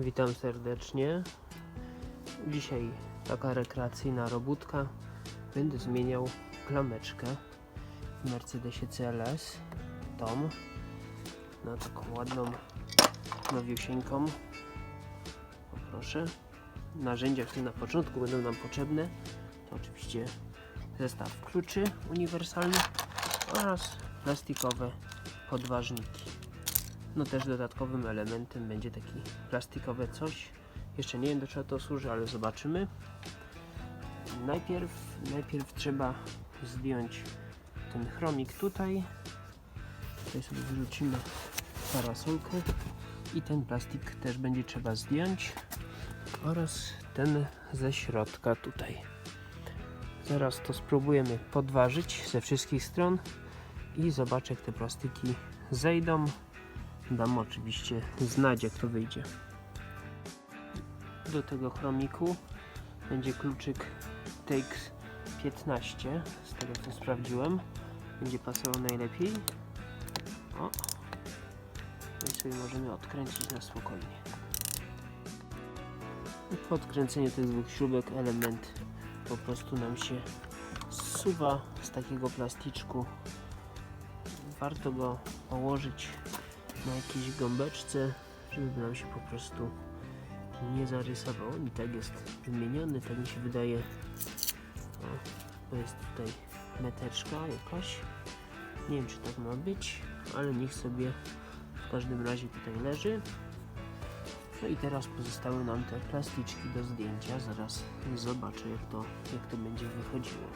Witam serdecznie. Dzisiaj taka rekreacyjna robótka. Będę zmieniał klameczkę w Mercedesie CLS Tom na taką ładną, nowiusieńką. Poproszę. Narzędzia, które na początku będą nam potrzebne, to oczywiście zestaw kluczy uniwersalnych oraz plastikowe podważniki. No też dodatkowym elementem będzie taki plastikowe coś. Jeszcze nie wiem do czego to służy, ale zobaczymy. Najpierw, najpierw trzeba zdjąć ten chromik tutaj. Tutaj sobie wyrzucimy parasolkę i ten plastik też będzie trzeba zdjąć oraz ten ze środka tutaj. Zaraz to spróbujemy podważyć ze wszystkich stron i zobaczę jak te plastiki zejdą. Dam oczywiście znać jak to wyjdzie. Do tego chromiku będzie kluczyk TX 15 z tego co sprawdziłem. Będzie pasował najlepiej. O. No i sobie możemy odkręcić na spokojnie. Po odkręceniu tych dwóch śrubek element po prostu nam się zsuwa z takiego plasticzku. Warto go położyć na jakiejś gąbeczce, żeby nam się po prostu nie zarysował. I tak jest wymieniony, tak mi się wydaje. O, to jest tutaj meteczka jakaś. Nie wiem czy tak ma być, ale niech sobie w każdym razie tutaj leży. No i teraz pozostały nam te plasticzki do zdjęcia. Zaraz zobaczę jak to, jak to będzie wychodziło.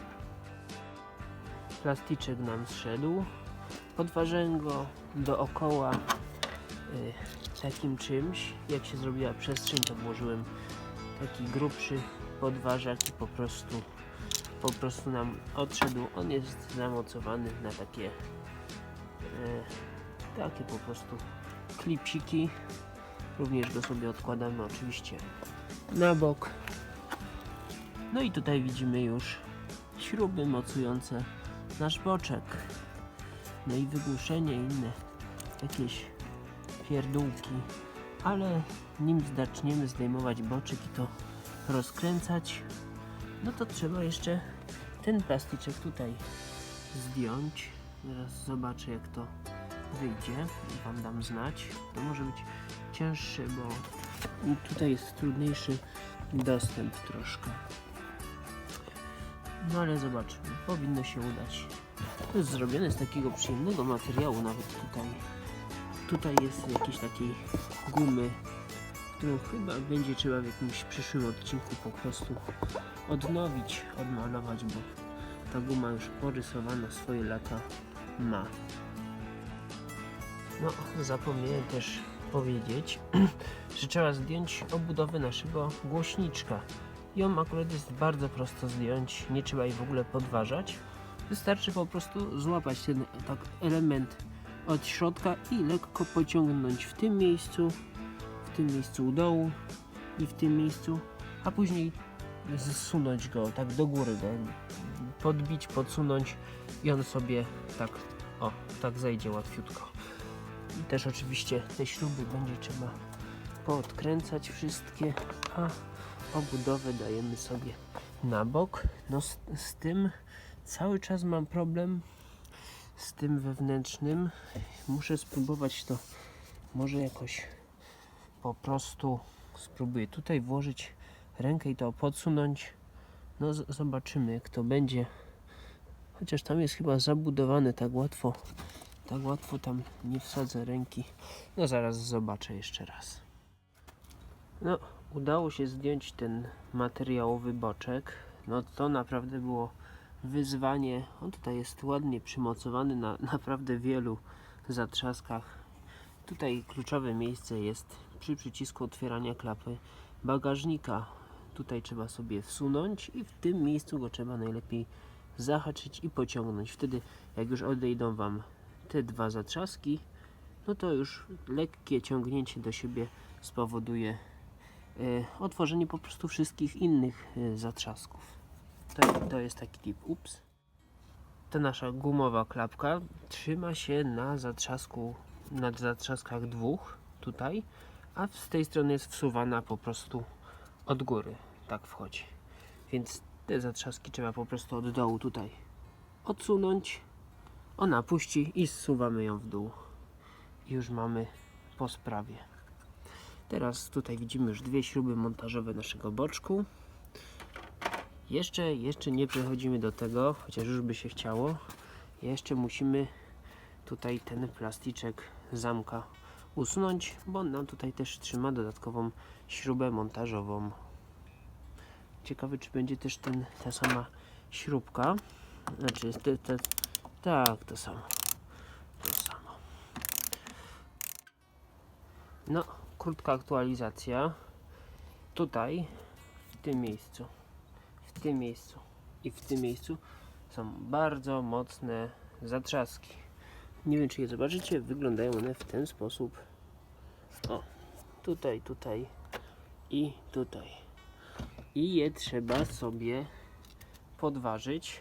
Plasticzek nam zszedł. Podważyłem go dookoła y, takim czymś. Jak się zrobiła przestrzeń, to włożyłem taki grubszy podważak i po prostu po prostu nam odszedł. On jest zamocowany na takie y, takie po prostu klipsiki. Również go sobie odkładamy oczywiście na bok. No i tutaj widzimy już śruby mocujące nasz boczek. No i wygłuszenie inne jakieś pierdółki. Ale nim zaczniemy zdejmować boczek i to rozkręcać, no to trzeba jeszcze ten plastyczek tutaj zdjąć. Zobaczę jak to wyjdzie i Wam dam znać. To może być cięższy, bo tutaj jest trudniejszy dostęp troszkę. No ale zobaczymy. Powinno się udać. To jest zrobione z takiego przyjemnego materiału nawet tutaj. Tutaj jest jakiejś takiej gumy, którą chyba będzie trzeba w jakimś przyszłym odcinku po prostu odnowić, odmalować, bo ta guma już porysowana swoje lata ma. No, zapomniałem też powiedzieć, że trzeba zdjąć obudowę naszego głośniczka. Ją akurat jest bardzo prosto zdjąć, nie trzeba jej w ogóle podważać. Wystarczy po prostu złapać ten tak element od środka i lekko pociągnąć w tym miejscu, w tym miejscu u dołu i w tym miejscu, a później zsunąć go tak do góry, go podbić, podsunąć i on sobie tak, o, tak zejdzie łatwiutko. I też oczywiście te śruby będzie trzeba poodkręcać wszystkie, a obudowę dajemy sobie na bok. No z, z tym cały czas mam problem z tym wewnętrznym. Muszę spróbować to może jakoś po prostu spróbuję tutaj włożyć rękę i to podsunąć. No zobaczymy jak to będzie. Chociaż tam jest chyba zabudowane tak łatwo. Tak łatwo tam nie wsadzę ręki. No zaraz zobaczę jeszcze raz. No, udało się zdjąć ten materiałowy boczek. No to naprawdę było wyzwanie. On tutaj jest ładnie przymocowany na naprawdę wielu zatrzaskach. Tutaj kluczowe miejsce jest przy przycisku otwierania klapy bagażnika. Tutaj trzeba sobie wsunąć i w tym miejscu go trzeba najlepiej zahaczyć i pociągnąć. Wtedy jak już odejdą Wam te dwa zatrzaski, no to już lekkie ciągnięcie do siebie spowoduje e, otworzenie po prostu wszystkich innych e, zatrzasków. To, to jest taki tip. Ups. Ta nasza gumowa klapka trzyma się na zatrzasku, na zatrzaskach dwóch tutaj, a z tej strony jest wsuwana po prostu od góry. Tak wchodzi. Więc te zatrzaski trzeba po prostu od dołu tutaj odsunąć. Ona puści i zsuwamy ją w dół. Już mamy po sprawie. Teraz tutaj widzimy już dwie śruby montażowe naszego boczku. Jeszcze, jeszcze nie przechodzimy do tego, chociaż już by się chciało. Jeszcze musimy tutaj ten plasticzek zamka usunąć, bo on nam tutaj też trzyma dodatkową śrubę montażową. Ciekawy, czy będzie też ten, ta sama śrubka. Znaczy, te, te, tak, to samo. To samo. No, krótka aktualizacja. Tutaj, w tym miejscu, w tym miejscu i w tym miejscu są bardzo mocne zatrzaski. Nie wiem, czy je zobaczycie. Wyglądają one w ten sposób. O, tutaj, tutaj i tutaj. I je trzeba sobie podważyć.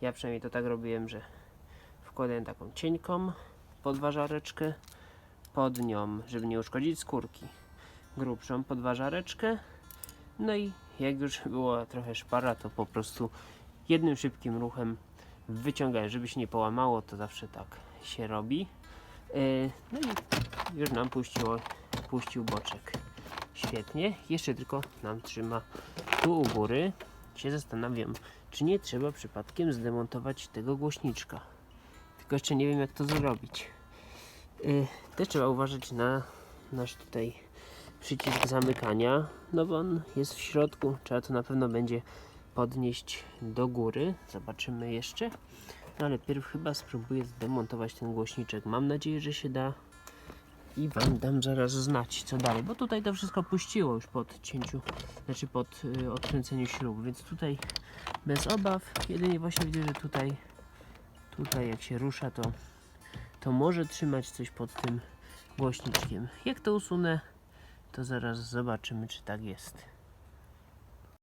Ja przynajmniej to tak robiłem, że wkładałem taką cienką podważareczkę pod nią, żeby nie uszkodzić skórki. Grubszą podważareczkę. No i jak już była trochę szpara, to po prostu jednym szybkim ruchem wyciągałem, żeby się nie połamało, to zawsze tak się robi. Yy, No i już nam puściło, puścił boczek. Świetnie. Jeszcze tylko nam trzyma tu u góry. Się zastanawiam, czy nie trzeba przypadkiem zdemontować tego głośniczka. Tylko jeszcze nie wiem jak to zrobić. Yy, Też trzeba uważać na nasz tutaj przycisk zamykania, no bo on jest w środku. Trzeba to na pewno będzie podnieść do góry. Zobaczymy jeszcze. No ale pierw chyba spróbuję zdemontować ten głośniczek. Mam nadzieję, że się da. I wam dam zaraz znać, co dalej. Bo tutaj to wszystko puściło już po odcięciu, znaczy pod y, odkręceniu śrub. Więc tutaj bez obaw. Jedynie właśnie widzę, że tutaj, tutaj jak się rusza, to, to może trzymać coś pod tym głośniczkiem. Jak to usunę, to zaraz zobaczymy, czy tak jest.